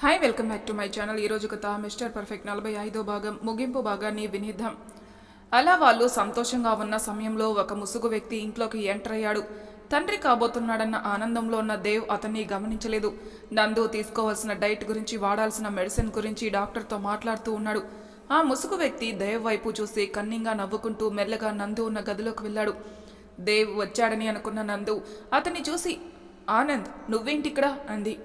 Hi welcome back to my channel ఈరోజు కథ mister perfect నలభై ఐదో భాగం. ముగింపు భాగాన్ని వినిద్దాం. అలా వాళ్ళు సంతోషంగా ఉన్న సమయంలో ఒక ముసుగు వ్యక్తి ఇంట్లోకి ఎంటర్ అయ్యాడు. తండ్రి కాబోతున్నాడన్న ఆనందంలో ఉన్న దేవ్ అతన్ని గమనించలేదు. నందు తీసుకోవాల్సిన డైట్ గురించి వాడాల్సిన మెడిసిన్ గురించి డాక్టర్తో మాట్లాడుతూ ఉన్నాడు. ఆ ముసుగు వ్యక్తి దేవ్ వైపు చూసి కన్నింగా నవ్వుకుంటూ మెల్లగా నందు ఉన్న గదిలోకి వెళ్ళాడు. దేవ్ వచ్చాడని అనుకున్న నందు అతన్ని చూసి ఆనంద్ నువ్వేంటిక్కడ? అంది.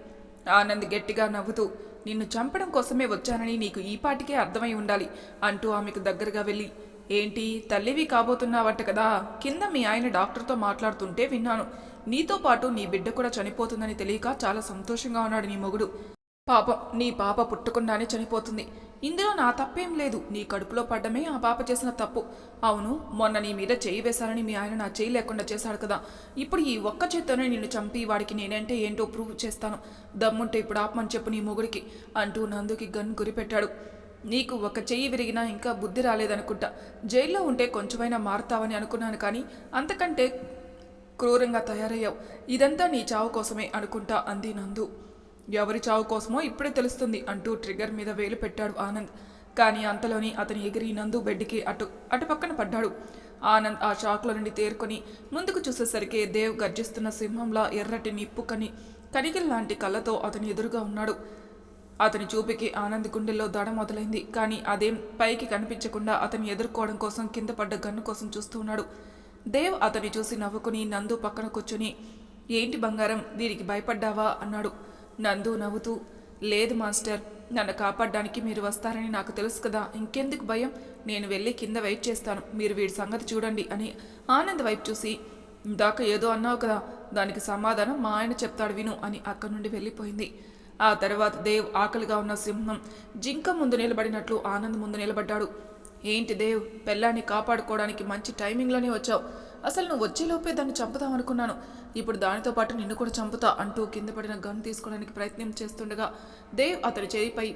ఆనంద్ గట్టిగా నవ్వుతూ నిన్ను చంపడం కోసమే వచ్చానని నీకు ఈ పాటికే అర్థమై ఉండాలి అంటూ ఆమెకు దగ్గరగా వెళ్ళి ఏంటి తల్లివి కాబోతున్నావట కదా కింద మీ ఆయన డాక్టర్తో మాట్లాడుతుంటే విన్నాను. నీతో పాటు నీ బిడ్డ కూడా చనిపోతుందని తెలియక చాలా సంతోషంగా ఉన్నాడు నీ మొగుడు. పాపం నీ పాప పుట్టకుండానే చనిపోతుంది. ఇందులో నా తప్పేం లేదు. నీ కడుపులో పడ్డమే ఆ పాప చేసిన తప్పు. అవును మొన్న నీ మీద చేయి వేశానని మీ ఆయన నా చేయి లేకుండా చేశాడు కదా. ఇప్పుడు ఈ ఒక్క చేత్తోనే నిన్ను చంపి వాడికి నేనంటే ఏంటో ప్రూవ్ చేస్తాను. దమ్ముంటే ఇప్పుడు ఆపమని చెప్పు నీ మొగుడికి అంటూ నందుకి గన్ గురిపెట్టాడు నీకు ఒక చెయ్యి విరిగినా ఇంకా బుద్ధి రాలేదనుకుంటా. జైల్లో ఉంటే కొంచెమైనా మారుతావని అనుకున్నాను కానీ అంతకంటే క్రూరంగా తయారయ్యావు. ఇదంతా నీ చావు కోసమే అనుకుంటా అంది నందు. ఎవరి చావు కోసమో ఇప్పుడే తెలుస్తుంది అంటూ ట్రిగర్ మీద వేలు పెట్టాడు ఆనంద్. కానీ అంతలోని అతని ఎగిరి నందు బెడ్కి అటు అటు పక్కన పడ్డాడు. ఆనంద్ ఆ షాక్లో నుండి తేరుకొని ముందుకు చూసేసరికి దేవ్ గర్జిస్తున్న సింహంలా ఎర్రటి నిప్పు కని కనిగిల్ లాంటి కళ్ళతో అతని ఎదురుగా ఉన్నాడు. అతని చూపికి ఆనంద్ గుండెల్లో దడ మొదలైంది. కానీ అదేం పైకి కనిపించకుండా అతని ఎదుర్కోవడం కోసం కింద పడ్డ గన్ను కోసం చూస్తూ ఉన్నాడు. దేవ్ అతన్ని చూసి నవ్వుకుని నందు పక్కన కూర్చుని ఏంటి బంగారం దీనికి భయపడ్డావా? అన్నాడు. నందు నవ్వుతూ లేదు మాస్టర్ నన్ను కాపాడడానికి మీరు వస్తారని నాకు తెలుసు కదా ఇంకెందుకు భయం? నేను వెళ్ళి కింద వెయిట్ చేస్తాను మీరు వీడి సంగతి చూడండి అని ఆనంద్ వైపు చూసి ఇందాక ఏదో అన్నావు కదా దానికి సమాధానం మా ఆయన చెప్తాడు విను అని అక్కడి నుండి వెళ్ళిపోయింది. ఆ తర్వాత దేవ్ ఆకలిగా ఉన్న సింహం జింక ముందు నిలబడినట్లు ఆనంద్ ముందు నిలబడ్డాడు. ఏంటి దేవ్ పెళ్ళాన్ని కాపాడుకోవడానికి మంచి టైమింగ్లోనే వచ్చావు. అసలు నువ్వు వచ్చేలోపే దాన్ని చంపుదాం అనుకున్నాను. ఇప్పుడు దానితో పాటు నిన్ను కూడా చంపుతా అంటూ కింద పడిన గన్ తీసుకోవడానికి ప్రయత్నం చేస్తుండగా దేవ్ అతడి చేయిపై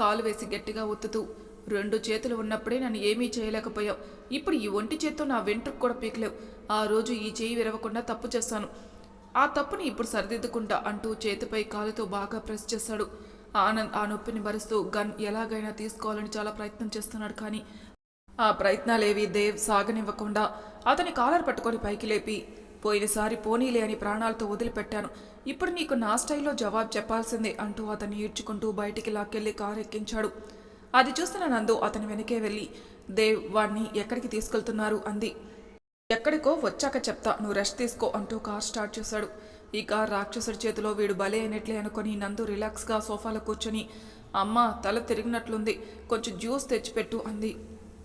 కాలు వేసి గట్టిగా ఒత్తుతూ రెండు చేతులు ఉన్నప్పుడే నన్ను ఏమీ చేయలేకపోయావు. ఇప్పుడు ఈ ఒంటి చేత్తో నా వెంట్రుకు కూడా పీకలేవు. ఆ రోజు ఈ చేయి విరవకుండా తప్పు చేస్తాను ఆ తప్పుని ఇప్పుడు సరిదిద్దుకుంటా అంటూ చేతిపై కాలుతో బాగా ప్రెస్ చేశాడు. ఆనంద్ ఆ నొప్పిని భరిస్తూ గన్ ఎలాగైనా తీసుకోవాలని చాలా ప్రయత్నం చేస్తున్నాడు కానీ ఆ ప్రయత్నాలేవి దేవ్ సాగనివ్వకుండా అతని కాలర్ పట్టుకొని పైకి లేపి పోయినసారి పోనీలే అని ప్రాణాలతో వదిలిపెట్టాను. ఇప్పుడు నీకు నా స్టైల్లో జవాబు చెప్పాల్సిందే అంటూ అతన్ని ఈడ్చుకుంటూ బయటికి లాక్కెళ్ళి కారు ఎక్కించాడు అది చూస్తున్న నందు అతని వెనకే వెళ్ళి దేవ్ వాణ్ణి ఎక్కడికి తీసుకెళ్తున్నారు అంది. ఎక్కడికో వచ్చాక చెప్తా నువ్వు రెస్ట్ తీసుకో అంటూ కార్ స్టార్ట్ చేశాడు. ఈ కార్ రాక్షసుడి చేతిలో వీడు బలే అయినట్లే అనుకొని నందు రిలాక్స్గా సోఫాలో కూర్చొని అమ్మ తల తిరిగినట్లుంది కొంచెం జ్యూస్ తెచ్చిపెట్టు అంది.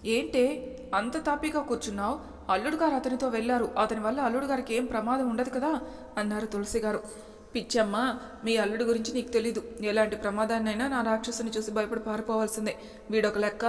ఏంటే అంత తాపీగా కూర్చున్నావు? అల్లుడు గారు అతనితో వెళ్ళారు. అతని వల్ల అల్లుడు గారికి ఏం ప్రమాదం ఉండదు కదా? అన్నారు తులసి గారు పిచ్చమ్మ మీ అల్లుడు గురించి నీకు తెలీదు. ఎలాంటి ప్రమాదాన్నైనా నా రాక్షసుని చూసి భయపడి పారిపోవాల్సిందే. వీడొక లెక్క.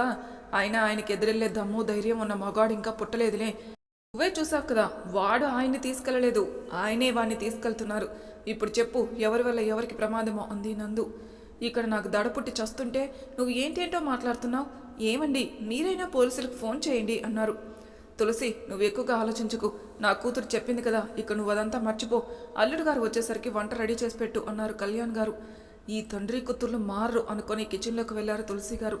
అయినా ఆయనకి ఎదురెళ్ళే దమ్ము ధైర్యం ఉన్న మగాడు ఇంకా పుట్టలేదులే. నువ్వే చూసావు కదా వాడు ఆయన్ని తీసుకెళ్ళలేదు. ఆయనే వాడిని తీసుకెళ్తున్నారు. ఇప్పుడు చెప్పు ఎవరి వల్ల ఎవరికి ప్రమాదమో అంది నందు. ఇక్కడ నాకు దడ పుట్టి చస్తుంటే నువ్వు ఏంటేంటో మాట్లాడుతున్నావు? ఏమండి? మీరైనా పోలీసులకు ఫోన్ చేయండి అన్నారు. తులసి నువ్వు ఎక్కువగా ఆలోచించుకు. నా కూతురు చెప్పింది కదా ఇక నువ్వు అదంతా మర్చిపో. అల్లుడు గారు వచ్చేసరికి వంట రెడీ చేసి పెట్టు అన్నారు కళ్యాణ్ గారు. ఈ తండ్రి కూతుర్లు మారరు అనుకొని కిచెన్లోకి వెళ్ళారు తులసి గారు.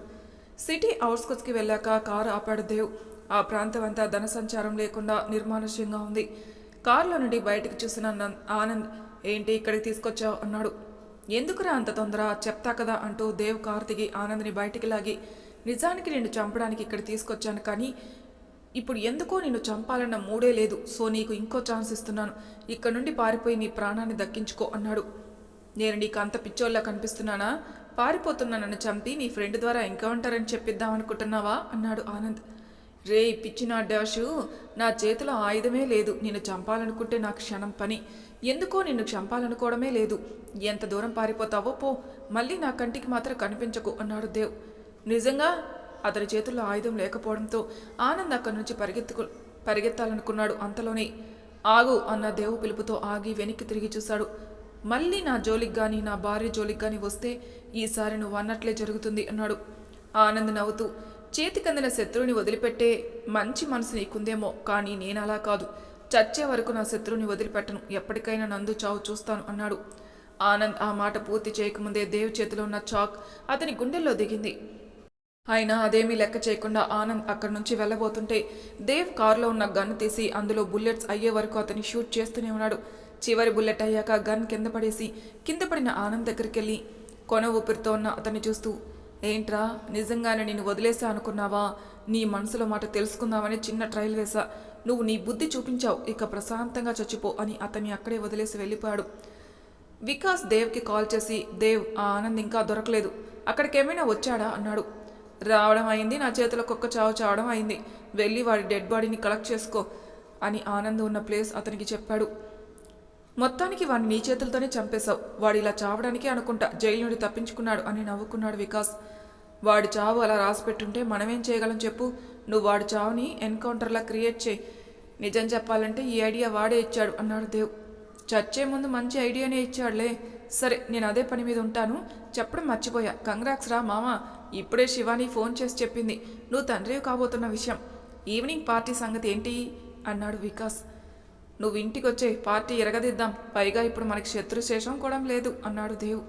సిటీ అవుట్స్కట్స్కి వెళ్ళాక కారు ఆపాడు దేవ్. ఆ ప్రాంతం అంతా ధన సంచారం లేకుండా నిర్మానుష్యంగా ఉంది. కారులో నుండి బయటకు చూసిన ఆనంద్ ఏంటి ఇక్కడికి తీసుకొచ్చావు? అన్నాడు. ఎందుకురా అంత తొందర? చెప్తా కదా అంటూ దేవ్ కార్తికి ఆనంద్ని బయటికి లాగి నిజానికి నిన్ను చంపడానికి ఇక్కడ తీసుకొచ్చాను కానీ ఇప్పుడు ఎందుకో నిన్ను చంపాలన్న మూడే లేదు. సో నీకు ఇంకో ఛాన్స్ ఇస్తున్నాను. ఇక్కడ నుండి పారిపోయి నీ ప్రాణాన్ని దక్కించుకో అన్నాడు. నేను నీకు అంత పిచ్చోళ్ళ కనిపిస్తున్నానా? పారిపోతున్నా నన్ను చంపి నీ ఫ్రెండ్ ద్వారా ఎన్కౌంటర్ అని చెప్పిద్దామనుకుంటున్నావా అన్నాడు ఆనంద్. రే పిచ్చిన డాషు నా చేతిలో ఆయుధమే లేదు. నిన్ను చంపాలనుకుంటే నాకు క్షణం పని. ఎందుకో నిన్ను చంపాలనుకోవడమే లేదు. ఎంత దూరం పారిపోతావో పో. మళ్ళీ నా కంటికి మాత్రం కనిపించకు అన్నాడు దేవ్. నిజంగా? అతని చేతుల్లో ఆయుధం లేకపోవడంతో ఆనంద్ అక్కడి నుంచి పరిగెత్తుకు పరిగెత్తాలనుకున్నాడు అంతలోనే. ఆగు అన్న దేవు పిలుపుతో ఆగి వెనక్కి తిరిగి చూశాడు. మళ్ళీ నా జోలికి కానీ నా భార్య జోలికి కానీ వస్తే ఈసారి నువ్వు అన్నట్లే జరుగుతుంది అన్నాడు. ఆనంద్ నవ్వుతూ చేతికందిన శత్రువుని వదిలిపెట్టే మంచి మనసు నీకుందేమో కానీ నేనలా కాదు. చచ్చే వరకు నా శత్రువుని వదిలిపెట్టను. ఎప్పటికైనా నందు చావు చూస్తాను అన్నాడు. ఆనంద్ ఆ మాట పూర్తి చేయకముందే దేవ్ చేతిలో ఉన్న చాక్ అతని గుండెల్లో దిగింది. అయినా అదేమీ లెక్క చేయకుండా ఆనంద్ అక్కడి నుంచి వెళ్ళబోతుంటే దేవ్ కారులో ఉన్న గన్ తీసి అందులో బుల్లెట్స్ అయ్యే వరకు అతని షూట్ చేస్తూనే ఉన్నాడు. చివరి బుల్లెట్ అయ్యాక గన్ కింద పడేసి కింద పడిన ఆనంద్ దగ్గరికి వెళ్ళి కొన ఊపిరితో ఉన్న అతన్ని చూస్తూ ఏంట్రా నిజంగానే నేను వదిలేసా అనుకున్నావా? నీ మనసులో మాట తెలుసుకుందామని చిన్న ట్రయల్ వేశా. నువ్వు నీ బుద్ధి చూపించావు ఇక ప్రశాంతంగా చచ్చిపో అని అతన్ని అక్కడే వదిలేసి వెళ్ళిపోయాడు. వికాస్ దేవ్కి కాల్ చేసి దేవ్ ఆ ఆనంద్ ఇంకా దొరకలేదు. అక్కడికి ఏమైనా వచ్చాడా? అన్నాడు. రావడం అయింది నా చేతిలో కుక్క చావు చావడం అయింది. వెళ్ళి వాడి డెడ్ బాడీని కలెక్ట్ చేసుకో అని ఆనంద్ ఉన్న ప్లేస్ అతనికి చెప్పాడు. మొత్తానికి వాడిని నీ చేతులతోనే చంపేశావు. వాడు ఇలా చావడానికి అనుకుంటా జైలు నుండి తప్పించుకున్నాడు అని నవ్వుకున్నాడు వికాస్. వాడి చావు అలా రాసిపెట్టుంటే మనమేం చేయగలం చెప్పు? నువ్వు వాడి చావుని ఎన్కౌంటర్లా క్రియేట్ చేయి. నిజం చెప్పాలంటే ఈ ఐడియా వాడే ఇచ్చాడు అన్నాడు దేవ్. చచ్చే ముందు మంచి ఐడియానే ఇచ్చాడులే. సరే నేను అదే పని మీద ఉంటాను. చెప్పడం మర్చిపోయా. కంగ్రాక్స్ రా మామ. ఇప్పుడే శివాని ఫోన్ చేసి చెప్పింది. నువ్వు తండ్రి కాబోతున్న విషయం. ఈవినింగ్ పార్టీ సంగతి ఏంటి? అన్నాడు వికాస్. నువ్వు ఇంటికి వచ్చే పార్టీ ఎరగదిద్దాం. పైగా ఇప్పుడు మనకి శత్రుశేషం కూడా లేదు అన్నాడు దేవ్.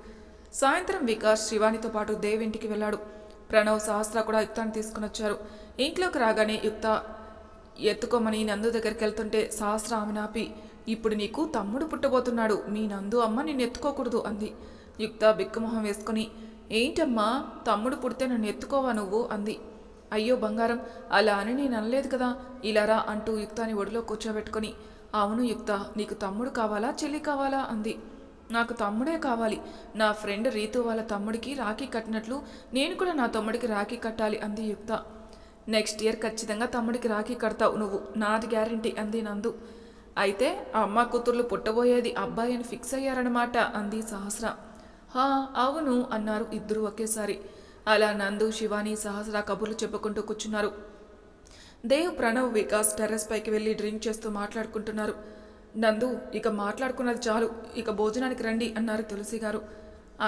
సాయంత్రం వికాస్ శివానితో పాటు దేవ్ ఇంటికి వెళ్ళాడు. ప్రణవ్ సహస్ర కూడా యుక్తాన్ని తీసుకుని వచ్చారు. ఇంట్లోకి రాగానే యుక్త ఎత్తుకోమని నందు దగ్గరికి వెళ్తుంటే సహస్ర ఆమెను ఆపి ఇప్పుడు నీకు తమ్ముడు పుట్టబోతున్నాడు. మీ నందు అమ్మ నిన్ను ఎత్తుకోకూడదు అంది. యుక్త బిక్కుమొహం వేసుకుని ఏంటమ్మా తమ్ముడు పుడితే నన్ను ఎత్తుకోవా నువ్వు? అంది. అయ్యో బంగారం అలా అని నేను అనలేదు కదా. ఇలారా అంటూ యుక్తాని ఒడిలో కూర్చోబెట్టుకుని అవును యుక్త నీకు తమ్ముడు కావాలా చెల్లి కావాలా? అంది. నాకు తమ్ముడే కావాలి. నా ఫ్రెండ్ రీతు వాళ్ళ తమ్ముడికి రాఖీ కట్టినట్లు నేను కూడా నా తమ్ముడికి రాఖీ కట్టాలి అంది యుక్త. నెక్స్ట్ ఇయర్ ఖచ్చితంగా తమ్ముడికి రాఖీ కడతావు నువ్వు. నాది గ్యారంటీ అంది నందు. అయితే ఆ అమ్మ కూతుర్లు పుట్టబోయేది అబ్బాయి అని ఫిక్స్ అయ్యారనమాట అంది సహస్ర. హా అవును అన్నారు ఇద్దరు ఒకేసారి. అలా నందు శివాని సహస్ర కబుర్లు చెప్పుకుంటూ కూర్చున్నారు. దేవ్ ప్రణవ్ వికాస్ టెర్రస్ పైకి వెళ్ళి డ్రింక్ చేస్తూ మాట్లాడుకుంటున్నారు. నందు ఇక మాట్లాడుకున్నది చాలు. ఇక భోజనానికి రండి అన్నారు తులసి గారు.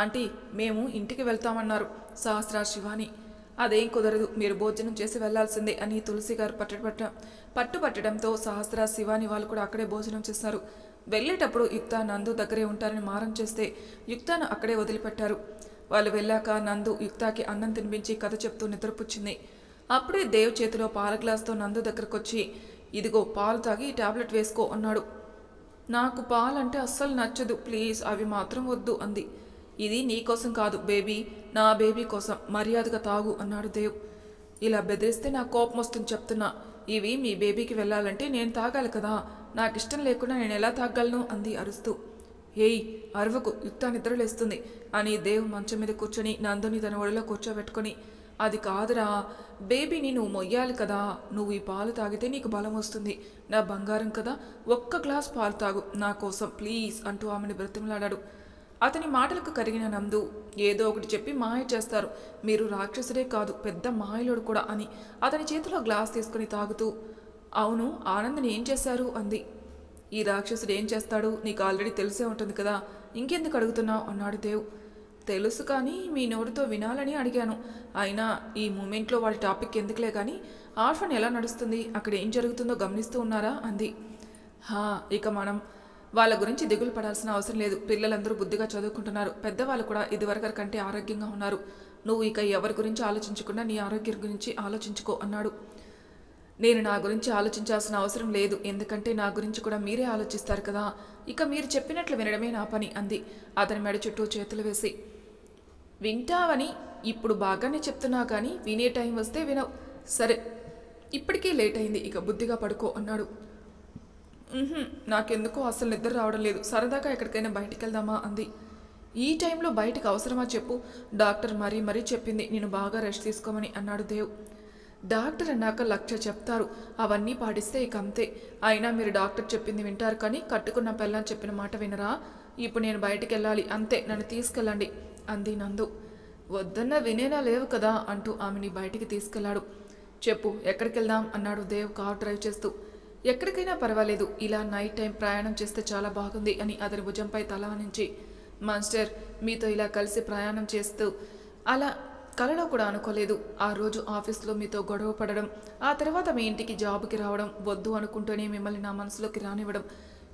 ఆంటీ మేము ఇంటికి వెళ్తామన్నారు సహస్ర శివాని. అదేం కుదరదు మీరు భోజనం చేసి వెళ్ళాల్సిందే అని తులసి గారు పట్టుపట్ట పట్టుపట్టడంతో సహస్ర శివాని వాళ్ళు కూడా అక్కడే భోజనం చేస్తారు వెళ్ళేటప్పుడు యుక్త నందు దగ్గరే ఉంటారని మారం చేస్తే యుక్తాను అక్కడే వదిలిపెట్టారు. వాళ్ళు వెళ్ళాక నందు యుక్తాకి అన్నం తినిపించి కథ చెప్తూ నిద్రపుచ్చింది. అప్పుడే దేవ్ చేతిలో పాల గ్లాస్తో నందు దగ్గరకు వచ్చి ఇదిగో పాలు తాగి టాబ్లెట్ వేసుకో అన్నాడు. నాకు పాలంటే అస్సలు నచ్చదు. ప్లీజ్ అవి మాత్రం వద్దు అంది. ఇది నీకోసం కాదు బేబీ నా బేబీ కోసం. మర్యాదగా తాగు అన్నాడు దేవ్. ఇలా బెదిరిస్తే నా కోపం వస్తుంది చెప్తున్నా. ఇవి మీ బేబీకి వెళ్ళాలంటే నేను తాగాలి కదా. నాకు ఇష్టం లేకుండా నేను ఎలా తాగలను అంది అరుస్తూ. ఏయ్ అరవకు యుక్త నిద్రలేస్తుంది అని దేవ్ మంచం మీద కూర్చొని నందుని తన ఒడిలో కూర్చోబెట్టుకొని అది కాదురా. బేబీని నువ్వు మొయ్యాలి కదా. నువ్వు ఈ పాలు తాగితే నీకు బలం వస్తుంది. నా బంగారం కదా. ఒక్క గ్లాస్ పాలు తాగు. నా కోసం ప్లీజ్ అంటూ ఆమెను బ్రతిమలాడాడు. అతని మాటలకు కరిగిన నందు ఏదో ఒకటి చెప్పి మాయ చేస్తారు. మీరు రాక్షసుడే కాదు పెద్ద మాయలోడు కూడా అని అతని చేతిలో గ్లాస్ తీసుకుని తాగుతూ అవును ఆనందని ఏం చేశారు? అంది. ఈ రాక్షసుడు ఏం చేస్తాడు? నీకు ఆల్రెడీ తెలిసే ఉంటుంది కదా. ఇంకెందుకు అడుగుతున్నావు? అన్నాడు దేవ్. తెలుసు కానీ మీ నోటితో వినాలని అడిగాను. అయినా ఈ మూమెంట్లో వాళ్ళ టాపిక్ ఎందుకులే కానీ ఆర్ఫన్ ఎలా నడుస్తుంది అక్కడ ఏం జరుగుతుందో గమనిస్తూ ఉన్నారా? అంది. హా ఇక మనం వాళ్ళ గురించి దిగులు పడాల్సిన అవసరం లేదు. పిల్లలందరూ బుద్ధిగా చదువుకుంటున్నారు. పెద్దవాళ్ళు కూడా ఇదివరకటి కంటే ఆరోగ్యంగా ఉన్నారు. నువ్వు ఇక ఎవరి గురించి ఆలోచించకుండా నీ ఆరోగ్యం గురించి ఆలోచించుకో అన్నాడు. నేను నా గురించి ఆలోచించాల్సిన అవసరం లేదు. ఎందుకంటే నా గురించి కూడా మీరే ఆలోచిస్తారు కదా. ఇక మీరు చెప్పినట్లు వినడమే నా పని అంది. అతని మెడ చుట్టూ చేతులు వేసి. వింటావని ఇప్పుడు బాగానే చెప్తున్నా కానీ వినే టైం వస్తే వినవు. సరే ఇప్పటికీ లేట్ అయింది ఇక బుద్ధిగా పడుకో అన్నాడు. నాకెందుకో అసలు నిద్ర రావడం లేదు. సరదాగా ఎక్కడికైనా బయటికి వెళ్దామా అంది. ఈ టైంలో బయటకు అవసరమా చెప్పు. డాక్టర్ మరీ మరీ చెప్పింది నేను బాగా రెస్ట్ తీసుకోమని అన్నాడు దేవ్. డాక్టర్ అన్నాక లక్ష చెప్తారు అవన్నీ పాటిస్తే ఇక అంతే. అయినా మీరు డాక్టర్ చెప్పింది వింటారు కానీ కట్టుకున్న పెళ్ళని చెప్పిన మాట వినరా? ఇప్పుడు నేను బయటికి వెళ్ళాలి అంతే. నన్ను తీసుకెళ్ళండి. అంది నందు. వద్దన్న వినేనా లేవు కదా అంటూ ఆమెని బయటికి తీసుకెళ్ళాడు. చెప్పు ఎక్కడికి వెళ్దాం అన్నాడు దేవ్ కార్ డ్రైవ్ చేస్తూ. ఎక్కడికైనా పర్వాలేదు ఇలా నైట్ టైం ప్రయాణం చేస్తే చాలా బాగుంది అని అతని భుజంపై తల నుంచి మాస్టర్ మీతో ఇలా కలిసి ప్రయాణం చేస్తూ అలా కలలో కూడా అనుకోలేదు. ఆ రోజు ఆఫీస్లో మీతో గొడవ పడడం ఆ తర్వాత మీ ఇంటికి జాబ్కి రావడం వద్దు అనుకుంటూనే మిమ్మల్ని నా మనసులోకి రానివ్వడం.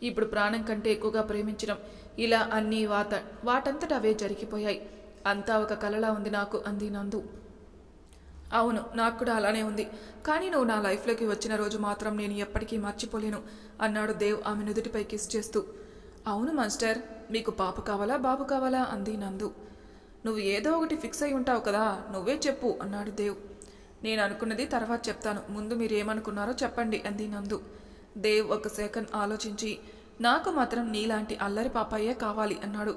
ఇప్పుడు ప్రాణం కంటే ఎక్కువగా ప్రేమించడం. ఇలా అన్ని వాత వాటంతట అవే జరిగిపోయాయి. అంతా ఒక కలలా ఉంది నాకు అంది నందు. అవును నాకు కూడా అలానే ఉంది. కానీ నువ్వు నా లైఫ్లోకి వచ్చిన రోజు మాత్రం నేను ఎప్పటికీ మర్చిపోలేను అన్నాడు దేవ్ ఆమె నుదుటిపై కిస్ చేస్తూ. అవును మాస్టర్ మీకు పాప కావాలా బాబు కావాలా? అంది నందు. నువ్వు ఏదో ఒకటి ఫిక్స్ అయి ఉంటావు కదా నువ్వే చెప్పు అన్నాడు దేవ్. నేను అనుకున్నది తర్వాత చెప్తాను ముందు మీరు ఏమనుకున్నారో చెప్పండి అంది నందు. దేవ్ ఒక సెకండ్ ఆలోచించి నాకు మాత్రం నీలాంటి అల్లరి పాపయ్యే కావాలి అన్నాడు.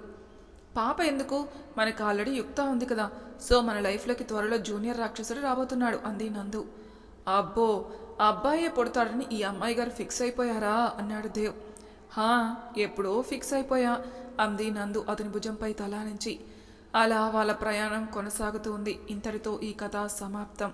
పాప ఎందుకు? మనకు ఆల్రెడీ యుక్త ఉంది కదా. సో మన లైఫ్లోకి త్వరలో జూనియర్ రాక్షసుడు రాబోతున్నాడు అంది నందు. అబ్బో అబ్బాయే పుడతాడని ఈ అమ్మాయి గారు ఫిక్స్ అయిపోయారా? అన్నాడు దేవ్. హా ఎప్పుడో ఫిక్స్ అయిపోయా అంది నందు అతని భుజంపై తలానించి అలా వాళ్ళ ప్రయాణం కొనసాగుతూ ఉంది. ఇంతటితో ఈ కథ సమాప్తం.